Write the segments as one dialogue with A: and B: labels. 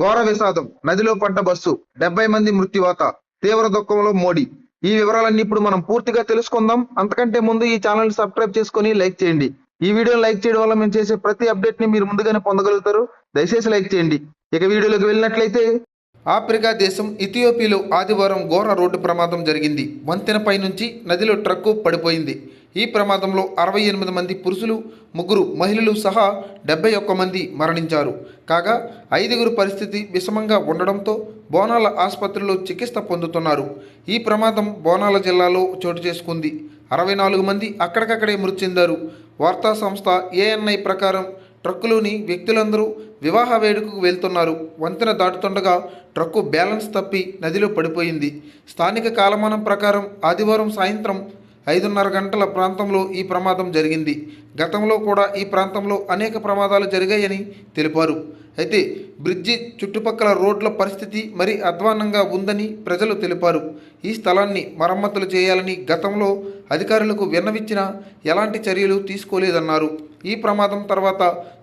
A: ఘోర విషాదం నదిలో పడ్డ బస్సు డెబ్బై మంది మృత్యువాత తీవ్ర దుఃఖంలో మోడీ. ఈ వివరాలన్నీ ఇప్పుడు మనం పూర్తిగా తెలుసుకుందాం. అంతకంటే ముందు ఈ ఛానల్ సబ్స్క్రైబ్ చేసుకొని లైక్ చేయండి. ఈ వీడియోని లైక్ చేయడం వల్ల మేము చేసే ప్రతి అప్డేట్ని మీరు ముందుగానే పొందగలుగుతారు. దయచేసి లైక్ చేయండి. ఇక వీడియోలోకి వెళ్ళినట్లయితే ఆఫ్రికా దేశం ఇథియోపియాలో ఆదివారం ఘోర రోడ్డు ప్రమాదం జరిగింది. వంతెనపై నుంచి నదిలో ట్రక్కు పడిపోయింది. ఈ ప్రమాదంలో అరవై ఎనిమిది మంది పురుషులు ముగ్గురు మహిళలు సహా డెబ్బై ఒక్క మంది మరణించారు. కాగా ఐదుగురు పరిస్థితి విషమంగా ఉండడంతో బోనాల ఆసుపత్రిలో చికిత్స పొందుతున్నారు. ఈ ప్రమాదం బోనాల జిల్లాలో చోటు చేసుకుంది. అరవై నాలుగు మంది అక్కడికక్కడే మృతి చెందారు వార్తా సంస్థ ఏఎన్ఐ ప్రకారం ట్రక్కులోని వ్యక్తులందరూ వివాహ వేడుకకు వెళ్తున్నారు. వంతెన దాటుతుండగా ట్రక్కు బ్యాలెన్స్ తప్పి నదిలో పడిపోయింది. స్థానిక కాలమానం ప్రకారం ఆదివారం సాయంత్రం ఐదున్నర గంటల ప్రాంతంలో ఈ ప్రమాదం జరిగింది. గతంలో కూడా ఈ ప్రాంతంలో అనేక ప్రమాదాలు జరిగాయని తెలిపారు. అయితే బ్రిడ్జి చుట్టుపక్కల రోడ్ల పరిస్థితి మరీ అధ్వాన్నంగా ఉందని ప్రజలు తెలిపారు. ఈ స్థలాన్ని మరమ్మతులు చేయాలని గతంలో అధికారులకు విన్నవిచ్చినా ఎలాంటి చర్యలు తీసుకోలేదన్నారు. ఈ ప్రమాదం తర్వాత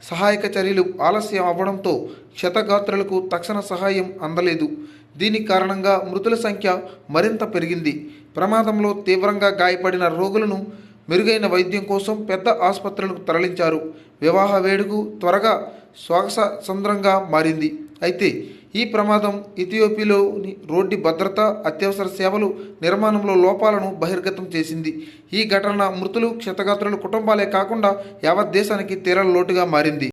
A: సహాయక చర్యలు ఆలస్యం అవ్వడంతో క్షతగాత్రులకు తక్షణ సహాయం అందలేదు. దీని కారణంగా మృతుల సంఖ్య మరింత పెరిగింది. ప్రమాదంలో తీవ్రంగా గాయపడిన రోగులను మెరుగైన వైద్యం కోసం పెద్ద ఆసుపత్రులకు తరలించారు. వివాహ వేడుకు త్వరగా స్వాగసంద్రంగా మారింది. అయితే ఈ ప్రమాదం ఇథియోపియాలోని రోడ్డు భద్రత అత్యవసర సేవలు నిర్మాణంలో లోపాలను బహిర్గతం చేసింది. ఈ ఘటన మృతులు క్షతగాత్రుల కుటుంబాలే కాకుండా యావత్ దేశానికి తీరల లోటుగా మారింది.